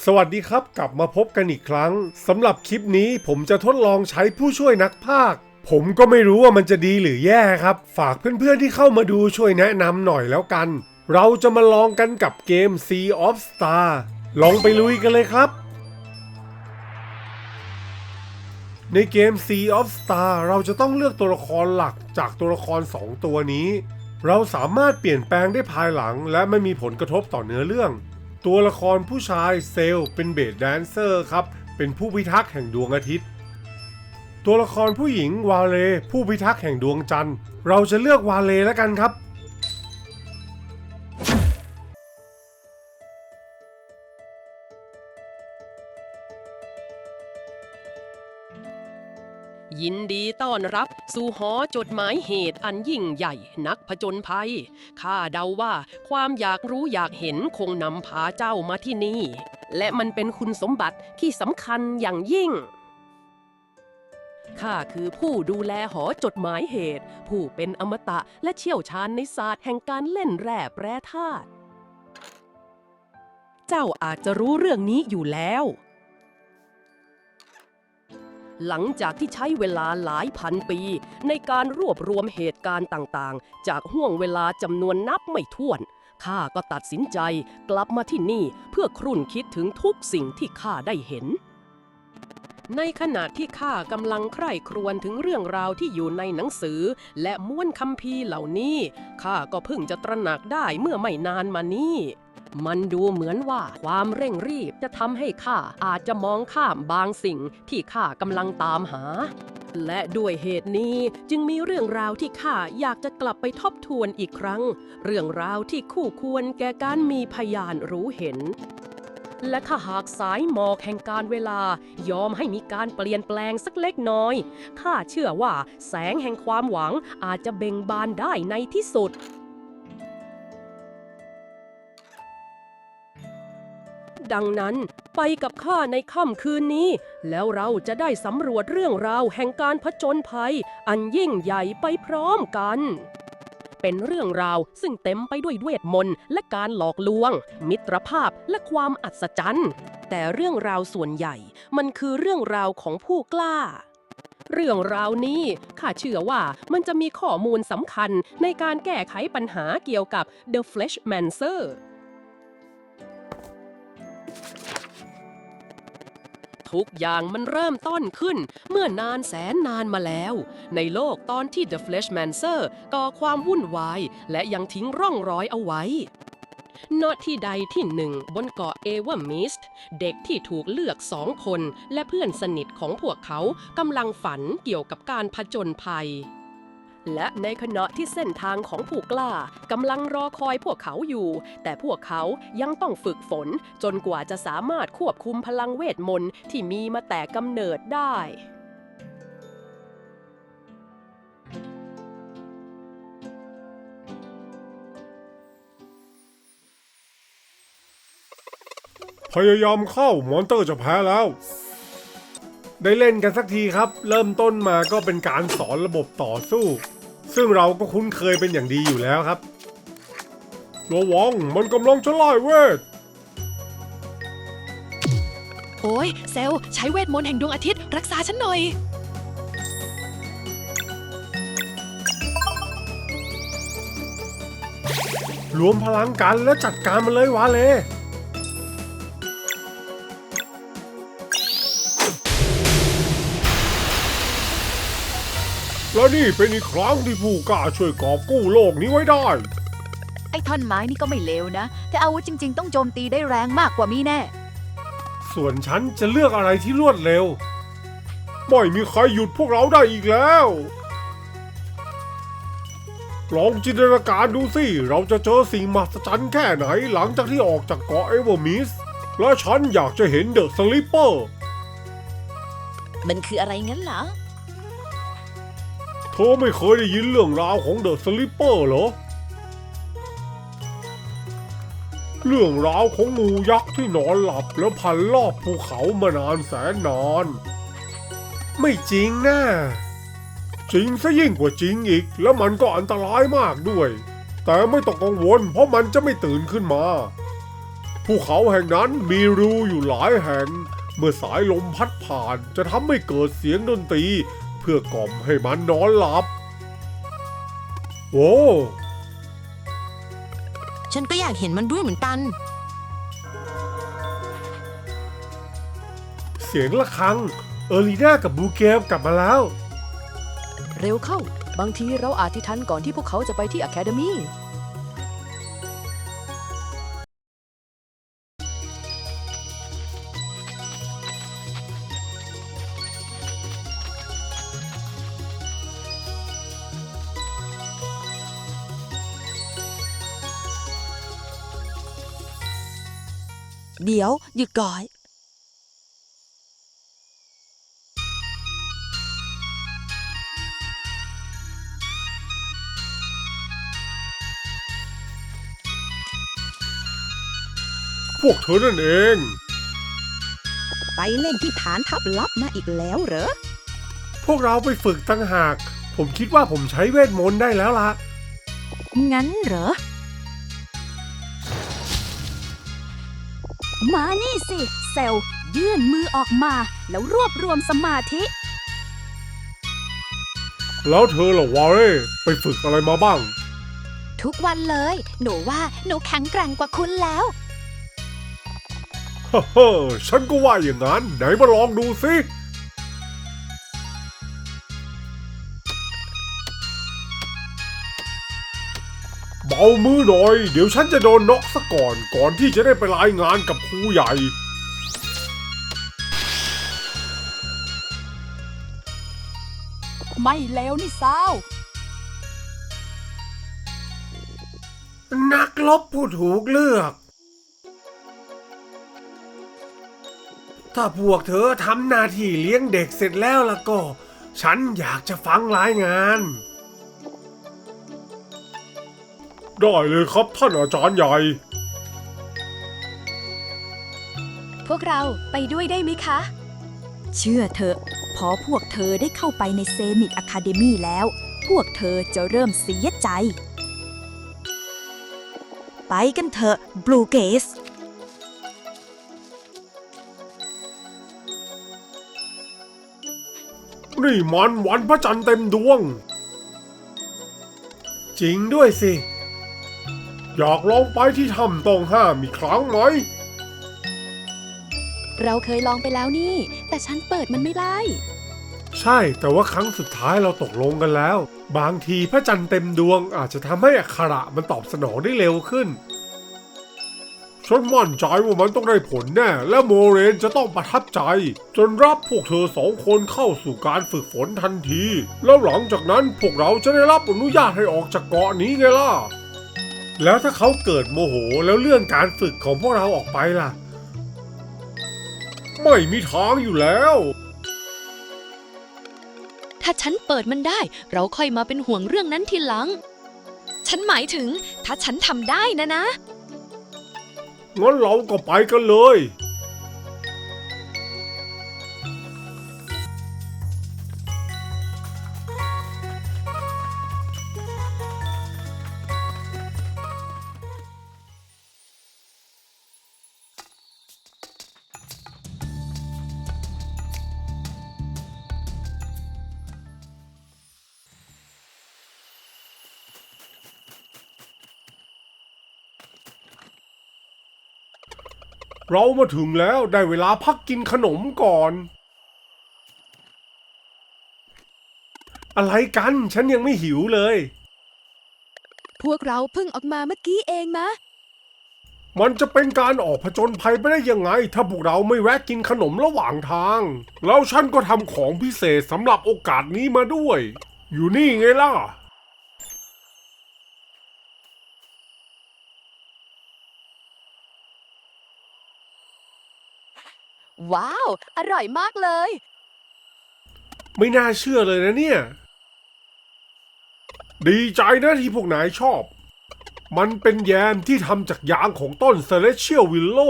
สวัสดีครับกลับมาพบกันอีกครั้งสำหรับคลิปนี้ผมจะทดลองใช้ผู้ช่วยนักพากผมก็ไม่รู้ว่ามันจะดีหรือแย่ครับ ฝากเพื่อนๆที่เข้ามาดูช่วยแนะนำหน่อยแล้วกัน เราจะมาลองกันกับเกม Sea of Star ลองไปลุยกันเลยครับ ในเกม Sea of Star เราจะต้องเลือกตัวละครหลักจากตัวละคร 2 ตัวนี้ เราสามารถเปลี่ยนแปลงได้ภายหลัง และไม่มีผลกระทบต่อเนื้อเรื่อง ตัวละครผู้ชายเซลเป็นเบสแดนเซอร์ครับ เป็นผู้พิทักษ์แห่งดวงอาทิตย์ ตัวละครผู้หญิงวาเล ผู้พิทักษ์แห่งดวงจันทร์ เราจะเลือกวาเลแล้วกันครับ ยินดีต้อนรับ สู่หอจดหมายเหตุอันยิ่งใหญ่นักผจญภัย ข้าเดาว่าความอยากรู้อยากเห็นคงนำพาเจ้ามาที่นี่ และมันเป็นคุณสมบัติที่สำคัญอย่างยิ่ง ข้าคือผู้ดูแลหอจดหมายเหตุ ผู้เป็นอมตะและเชี่ยวชาญในศาสตร์แห่งการเล่นแร่แปรธาตุ เจ้าอาจจะรู้เรื่องนี้อยู่แล้ว หลังจากที่ใช้เวลาหลายพันปี ในการรวบรวมเหตุการณ์ต่างๆ จากห่วงเวลาจำนวนนับไม่ถ้วน ข้าก็ตัดสินใจกลับมาที่นี่เพื่อครุ่นคิดถึงทุกสิ่งที่ข้าได้เห็น ในขณะที่ข้ากำลังใคร่ครวญถึงเรื่องราวที่อยู่ในหนังสือ และม้วนคัมภีร์เหล่านี้ ข้าก็เพิ่งจะตระหนักได้เมื่อไม่นานมานี้ มันดูเหมือนว่าความเร่งรีบจะทำให้ข้าอาจจะมองข้ามบางสิ่งที่ข้ากำลังตามหา และด้วยเหตุนี้จึงมีเรื่องราวที่ข้าอยากจะกลับไปทบทวนอีกครั้ง เรื่องราวที่คู่ควรแก่การมีพยานรู้เห็น และถ้าหากสายหมอกแห่งการเวลายอมให้มีการเปลี่ยนแปลงสักเล็กน้อยข้าเชื่อว่าแสงแห่งความหวังอาจจะเบ่งบานได้ในที่สุด ดังนั้น ไปกับข้าในค่ำคืนนี้ แล้วเราจะได้สำรวจเรื่องราวแห่งการผจญภัย อันยิ่งใหญ่ไปพร้อมกัน เป็นเรื่องราวซึ่งเต็มไปด้วยเวทมนต์และการหลอกลวง มิตรภาพและความอัศจรรย์ แต่เรื่องราวส่วนใหญ่ มันคือเรื่องราวของผู้กล้าเรื่องราวนี้ข้าเชื่อว่ามันจะมีข้อมูลสำคัญในการแก้ไขปัญหาเกี่ยวกับ The Fleshmancer ทุกอย่างมันเริ่มต้นขึ้น เมื่อนานแสนนานมาแล้ว ในโลกตอนที่ The Fleshmancer ก่อความวุ่นวาย และยังทิ้งร่องรอยเอาไว้ณที่ใดที่หนึ่งบนเกาะเอเวอร์มิสต์เด็กที่ถูกเลือกสองคน และเพื่อนสนิทของพวกเขากำลังฝันเกี่ยวกับการผจญภัย และในขณะที่เส้นทางของผู้กล้ากำลังรอคอยพวกเขาอยู่ แต่พวกเขายังต้องฝึกฝน จนกว่าจะสามารถควบคุมพลังเวทมนต์ที่มีมาแต่กำเนิดได้ พยายามเข้ามอนเตอร์จะแพ้แล้ว ได้เล่นกันสักทีครับ เริ่มต้นมาก็เป็นการสอนระบบต่อสู้ ซึ่งเราก็คุ้นเคยเป็นอย่างดีอยู่แล้วครับระวังมันกำลังจะไล่เวท โอ้ยเซลลใช้เวทมนต์แห่งดวงอาทิตย์รักษาฉันหน่อย รวมพลังกันแล้วจัดการมันเลยวาเล และนี่เป็นอีกครั้งที่ผู้กล้าช่วยกอบกู้โลกนี้ไว้ได้ ไอ้ท่อนไม้นี่ก็ไม่เลวนะ แต่อาวุธจริง ๆ ต้องโจมตีได้แรงมากกว่ามีแน่ ส่วนฉันจะเลือกอะไรที่รวดเร็ว ไม่มีใครหยุดพวกเราได้อีกแล้ว ลองจินตนาการดูสิ เราจะเจอสิ่งมหัศจรรย์แค่ไหนหลังจากที่ออกจากเกาะเอเวอร์มิส และฉันอยากจะเห็นเดอะสลิปเปอร์ มันคืออะไรงั้นเหรอ เธอไม่เคยได้ยินเรื่องราวของเดอะสลิปเปอร์เหรอ เรื่องราวของงูยักษ์ที่นอนหลับแล้วพันรอบภูเขามานานแสนนาน ไม่จริงนะจริงซะยิ่งกว่าจริงอีก แล้วมันก็อันตรายมากด้วย แต่ไม่ต้องกังวล เพราะมันจะไม่ตื่นขึ้นมา ภูเขาแห่งนั้นมีรูอยู่หลายแห่ง เมื่อสายลมพัดผ่านจะทำให้เกิดเสียงดนตรี เพื่อกล่อมให้มันนอนหลับ โอ้ฉันก็อยากเห็นมันด้วยเหมือนกัน เสียงะระฆัง เออลีน่ากับบูเกลกลับมาแล้ว เร็วเข้า บางทีเราอาจที่ทันก่อนที่พวกเขาจะไปที่อะคาเดมี เดี๋ยวหยุดก่อนพวกเธอนั่นเอง ไปเล่นที่ฐานทัพลับมาอีกแล้วเหรอ พวกเราไปฝึกตั้งหาก ผมคิดว่าผมใช้เวทมนต์ได้แล้วล่ะงั้นเหรอ มานี่สิ เซลล์ยื่นมือออกมา แล้วรวบรวมสมาธิ แล้วเธอล่ะวาเร่ไปฝึกอะไรมาบ้าง ทุกวันเลย หนูว่าหนูแข็งแกร่งกว่าคุณแล้วฮ่าฮ่าฉันก็ว่าอย่างนั้น ไหนมาลองดูสิ เบามือหน่อย เดี๋ยวฉันจะโดนน็อกซะก่อน ก่อนที่จะได้ไปรายงานกับครูใหญ่ ไม่แล้วนี่ซาว นักลบผู้ถูกเลือก ถ้าพวกเธอทำหน้าที่เลี้ยงเด็กเสร็จแล้วล่ะก็ ฉันอยากจะฟังรายงาน ได้เลยครับท่านอาจารย์ใหญ่ พวกเราไปด้วยได้ไหมคะ เชื่อเถอะ พอพวกเธอได้เข้าไปในเซนิกอะคาเดมีแล้ว พวกเธอจะเริ่มเสียใจ ไปกันเถอะบลูเกส นี่มันวันพระจันทร์เต็มดวง จริงด้วยสิ อยากลองไปที่ถ้ำต้องห้ามอีกครั้งไหม เราเคยลองไปแล้วนี่ แต่ฉันเปิดมันไม่ได้ ใช่แต่ว่าครั้งสุดท้ายเราตกลงกันแล้ว บางทีพระจันทร์เต็มดวงอาจจะทำให้อักขระมันตอบสนองได้เร็วขึ้น ฉันมั่นใจว่ามันต้องได้ผลแน่ และโมเรนจะต้องประทับใจ จนรับพวกเธอสองคนเข้าสู่การฝึกฝนทันที แล้วหลังจากนั้นพวกเราจะได้รับอนุญาตให้ออกจากเกาะนี้ไงล่ะ แล้วถ้าเขาเกิดโมโหแล้วเลื่อนการฝึกของพวกเราออกไปล่ะ ไม่มีทางอยู่แล้ว ถ้าฉันเปิดมันได้ เราค่อยมาเป็นห่วงเรื่องนั้นทีหลัง ฉันหมายถึง ถ้าฉันทำได้นะนะ งั้นเราก็ไปกันเลย เรามาถึงแล้วได้เวลาพักกินขนมก่อน อะไรกัน ฉันยังไม่หิวเลย พวกเราเพิ่งออกมาเมื่อกี้เองนะ มันจะเป็นการออกผจญภัยไปได้ยังไง ถ้าพวกเราไม่แวะกินขนมระหว่างทาง แล้วฉันก็ทำของพิเศษสำหรับโอกาสนี้มาด้วย อยู่นี่ไงล่ะ ว้าว อร่อยมากเลย ไม่น่าเชื่อเลยนะเนี่ย ดีใจนะที่พวกนายชอบ มันเป็นแยมที่ทำจากยางของต้นเซเลเชียลวิลโล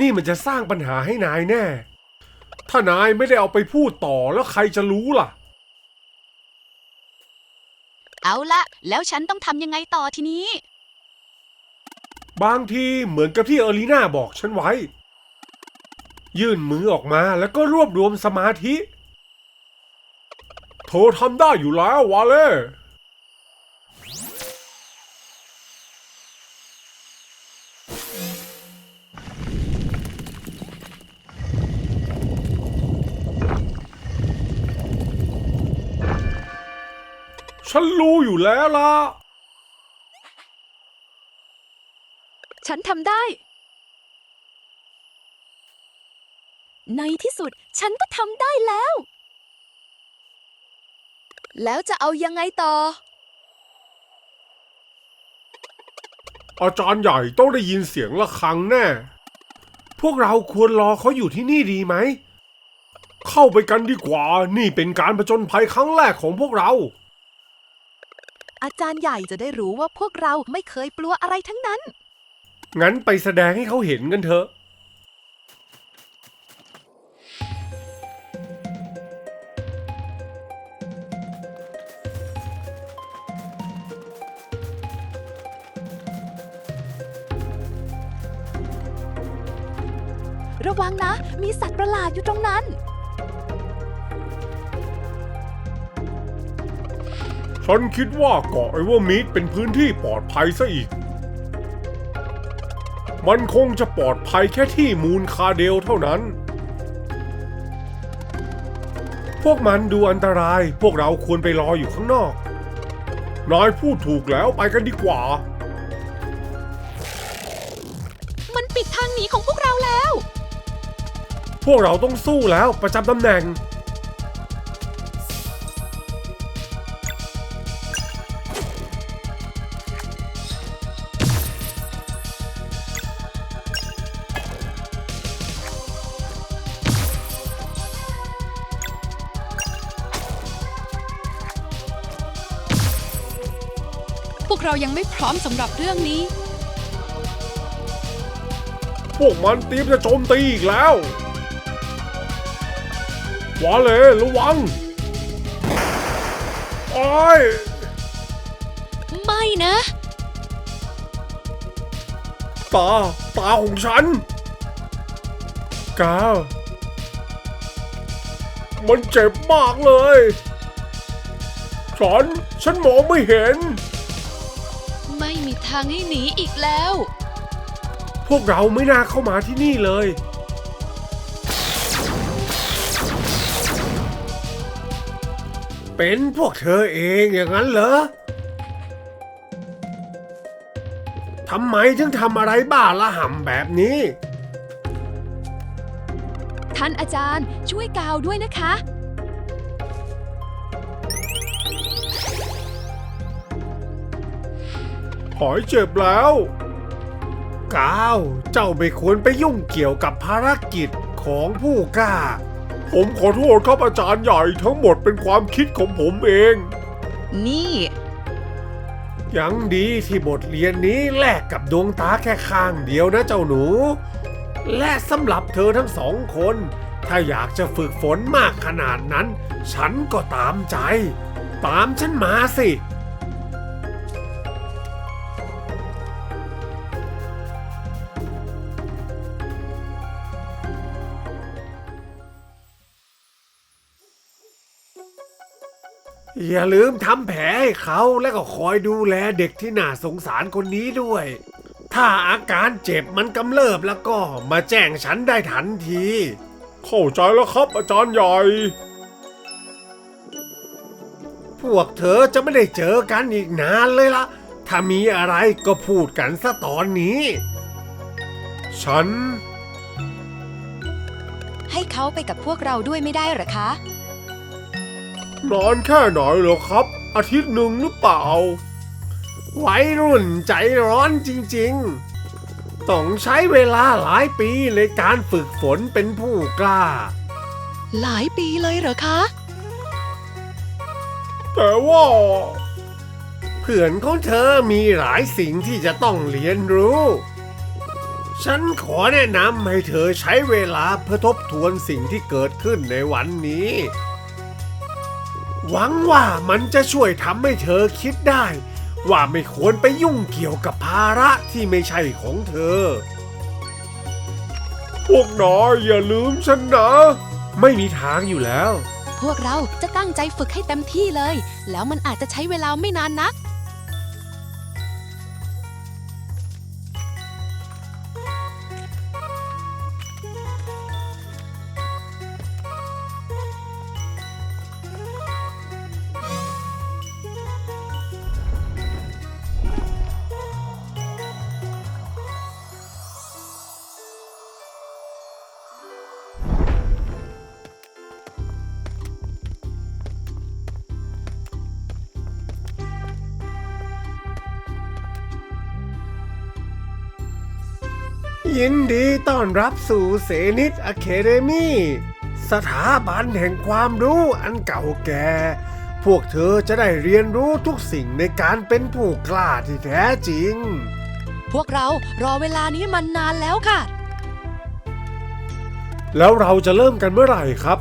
นี่มันจะสร้างปัญหาให้นายแน่ ถ้านายไม่ได้เอาไปพูดต่อแล้วใครจะรู้ล่ะ เอาละ แล้วฉันต้องทำยังไงต่อทีนี้ บางทีเหมือนกับที่เอลีน่าบอกฉันไว้ ยื่นมือออกมาแล้วก็รวบรวมสมาธิ เธอทำได้อยู่แล้ววาเล่ฉันรู้อยู่แล้วล่ะ ฉันทำได้ ในที่สุดฉันก็ทำได้แล้ว แล้วจะเอายังไงต่อ อาจารย์ใหญ่ต้องได้ยินเสียงะระฆังแน่ พวกเราควรรอเขาอยู่ที่นี่ดีไหม เข้าไปกันดีกว่า นี่เป็นการผจญภัยครั้งแรกของพวกเรา อาจารย์ใหญ่จะได้รู้ว่าพวกเราไม่เคยกลัวอะไรทั้งนั้น งั้นไปแสดงให้เขาเห็นกันเถอะ ระวังนะ มีสัตว์ประหลาดอยู่ตรงนั้น ฉันคิดว่าเกาะไอเวอร์มิดเป็นพื้นที่ปลอดภัยซะอีก มันคงจะปลอดภัยแค่ที่มูลคาเดลเท่านั้น พวกมันดูอันตราย พวกเราควรไปรออยู่ข้างนอก นายพูดถูกแล้วไปกันดีกว่า มันปิดทางหนีของพวกเราแล้ว พวกเราต้องสู้แล้วประจำตำแหน่ง พวกเรายังไม่พร้อมสำหรับเรื่องนี้ พวกมันเตรียมจะโจมตีอีกแล้ว วาเลระวังโอ้ยไม่นะตาตาของฉันกาวมันเจ็บมากเลย ฉัน ฉันมองไม่เห็น ไม่มีทางให้หนีอีกแล้ว พวกเราไม่น่าเข้ามาที่นี่เลย เป็นพวกเธอเองอย่างนั้นเหรอทำไมถึงทำอะไรบ้าละห่ำแบบนี้ ท่านอาจารย์ช่วยกาวด้วยนะคะ หอยเจ็บแล้ว กาว เจ้าไม่ควรไปยุ่งเกี่ยวกับภารกิจของผู้กล้า ผมขอโทษครับอาจารย์ใหญ่ทั้งหมดเป็นความคิดของผมเอง นี่ ยังดีที่บทเรียนนี้แลกกับดวงตาแค่ข้างเดียวนะเจ้าหนู และสำหรับเธอทั้งสองคน ถ้าอยากจะฝึกฝนมากขนาดนั้น ฉันก็ตามใจ ตามฉันมาสิ อย่าลืมทำแผลให้เขาแล้วก็คอยดูแลเด็กที่น่าสงสารคนนี้ด้วย ถ้าอาการเจ็บมันกำเริบแล้วก็มาแจ้งฉันได้ทันที เข้าใจแล้วครับอาจารย์ใหญ่ พวกเธอจะไม่ได้เจอกันอีกนานเลยละถ้ามีอะไรก็พูดกันซะตอนนี้ ฉัน ให้เขาไปกับพวกเราด้วยไม่ได้หรอคะ นอนแค่ไหนเหรอครับ อาทิตย์หนึ่งหรือเปล่าวัยรุ่นใจร้อนจริงๆ ต้องใช้เวลาหลายปีในการฝึกฝนเป็นผู้กล้า หลายปีเลยเหรอคะ แต่ว่าเพื่อนของเธอมีหลายสิ่งที่จะต้องเรียนรู้ ฉันขอแนะนำให้เธอใช้เวลาเพื่อทบทวนสิ่งที่เกิดขึ้นในวันนี้ หวังว่ามันจะช่วยทำให้เธอคิดได้ ว่าไม่ควรไปยุ่งเกี่ยวกับภาระที่ไม่ใช่ของเธอ พวกนายอย่าลืมฉันนะ ไม่มีทางอยู่แล้ว พวกเราจะตั้งใจฝึกให้เต็มที่เลย แล้วมันอาจจะใช้เวลาไม่นานนัก ยินดีต้อนรับสู่เสนิทอะเคเดมีสถาบันแห่งความรู้อันเก่าแก่ พวกเธอจะได้เรียนรู้ทุกสิ่งในการเป็นผู้กล้าที่แท้จริง พวกเรารอเวลานี้มันนานแล้วค่ะ แล้วเราจะเริ่มกันเมื่อไหร่ครับ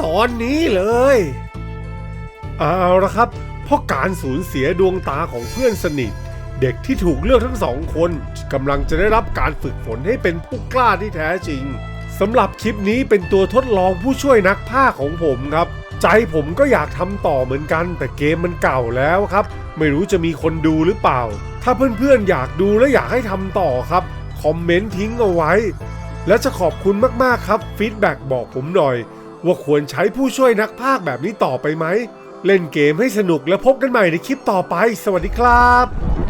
ตอนนี้เลยเอาละครับ เพราะการสูญเสียดวงตาของเพื่อนสนิท เด็กที่ถูกเลือกทั้งสองคนกำลังจะได้รับการฝึกฝนให้เป็นผู้กล้าที่แท้จริงสำหรับคลิปนี้เป็นตัวทดลองผู้ช่วยนักพาของผมครับ ใจผมก็อยากทำต่อเหมือนกัน แต่เกมมันเก่าแล้วครับ ไม่รู้จะมีคนดูหรือเปล่า ถ้าเพื่อนๆอยากดูและอยากให้ทำต่อครับ คอมเมนต์ทิ้งเอาไว้ และจะขอบคุณมากๆครับฟีดแบ็กบอกผมหน่อย ว่าควรใช้ผู้ช่วยนักพากย์แบบนี้ต่อไปไหม เล่นเกมให้สนุกและพบกันใหม่ในคลิปต่อไป สวัสดีครับ